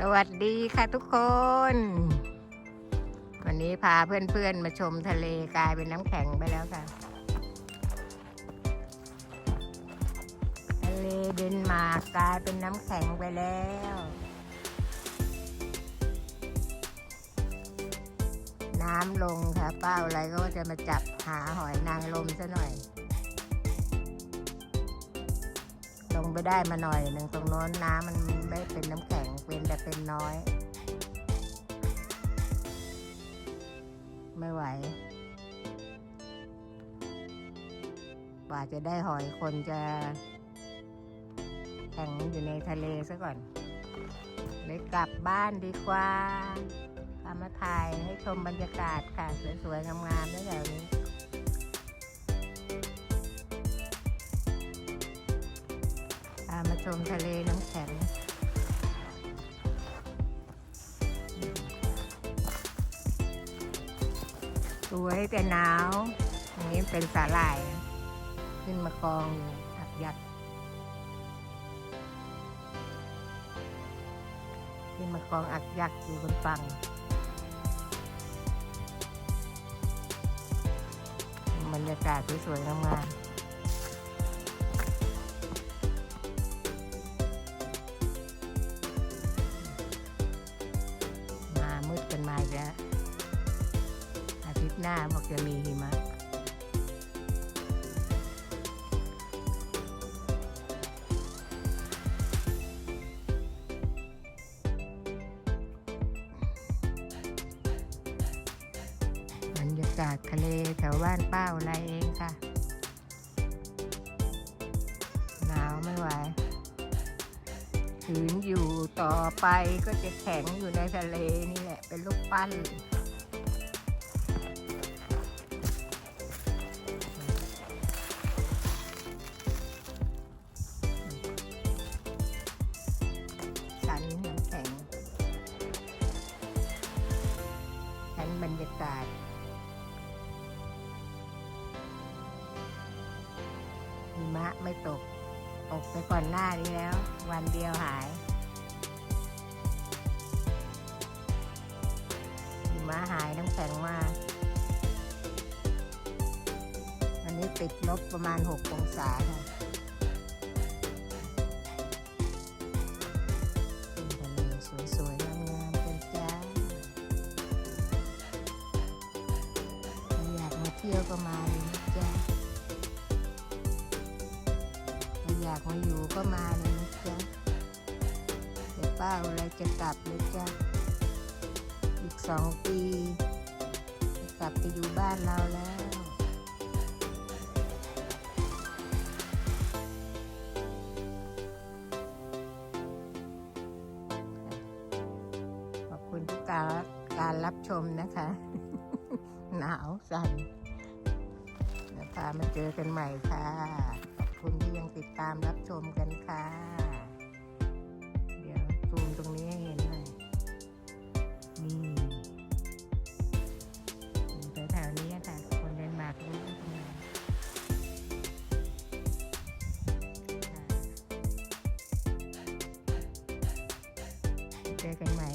สวัสดีค่ะทุกคน วันนี้พาเพื่อนๆมาชมทะเลกลายเป็นน้ำแข็งไปแล้วค่ะ ทะเลเดนมาร์กกลายเป็นน้ำแข็งไปแล้ว น้ำลงค่ะเป้าอะไรก็จะมาจับหาหอยนางรมซะหน่อย ลงไปได้มาหน่อยหนึ่งตรงโน้นน้ำมันไม่เป็นน้ำแข็ง เป็นแต่เป็นน้อย ไม่ไหว กว่าจะได้หอยคนจะแข็งอยู่ในทะเลซะก่อน เลยกลับบ้านดีกว่าพามาถ่ายให้ชมบรรยากาศค่ะ สวยๆงามๆด้วยแถวนี้พามาชมทะเลน้ำแข็ง สวยแต่หนาวอันนี้เป็นสาหร่าย ขึ้นมากองอยู่หักยักขึ้นมากองอักยักอยู่บนฝั่งบรรยากาศสวยๆงามๆมามืดกันมาอีกแล้ว หน้าบอกจะมีหิมะบรรยากาศทะเลแถวบ้านเป้าอะไรเองค่ะ หนาวไม่ไหวขืนอยู่ต่อไปก็จะแข็งอยู่ในทะเลนี่แหละ เป็นลูกปั้น บรรยากาศ หิมะไม่ตก ตกไปก่อนหน้านี้แล้ว วันเดียวหาย หิมะหายน้ำแข็งมาวันนี้ติดลบประมาณ 6 องศาค่ะ กมาเที่ยวก็มาเลยนะจ้าอยากมาอยู่ก็มาเลยนะจ๊ะเดี๋ยวป้าอะไรจะกลับเลยจ้าอีกสองปีจะกลับไปอยู่บ้านเราแล้วขอบคุณทุกการการรับชมนะคะ หนาวสั่น พามาเจอกันใหม่ค่ะ ขอบคุณที่ยังติดตามรับชมกันค่ะ เดี๋ยวซูมตรงนี้ให้เห็นหน่อยนี่แถวๆนี้ค่ะคนเดนมาร์กรู้ตรงไหนเจอกันใหม่